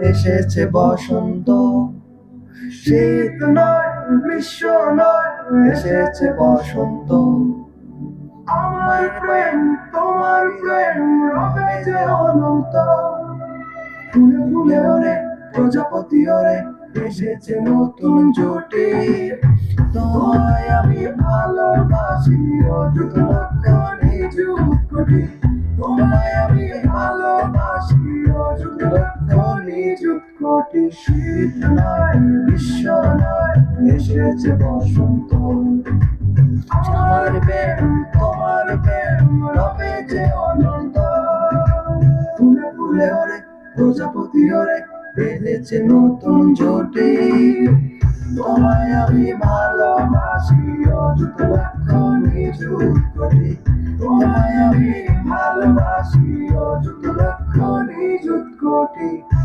এসেছে বসন্ত। শীত নয়, গ্রীষ্ম নয়, এসেছে বসন্ত। আমার প্রেম, তোমার প্রেম, রবে যে অনন্ত। ফুলে ফুলে ওরে, প্রজাপতি ওরে, এসেছে নতুন জুটি। তোমায় আমি ভালোবাসি অযুত লক্ষ নিযুত কোটি। তোমায় আমি ভালোবাসি অযুত লক্ষ নিযুত কোটি শীত নয়, বিশ্ব নয়, এসেছে বসন্ত। আমার প্রেম, তোমার প্রেম, রবে যে অনন্ত। ফুলে ফুলে ওরে, প্রজাপতি ওরে বেঁধেছে নতুন জোটে। তোমায় আমি ভালোবাসি, অযুত লক্ষ নিযুত কোটি। তোমায় আমি ভালোবাসি। কোটি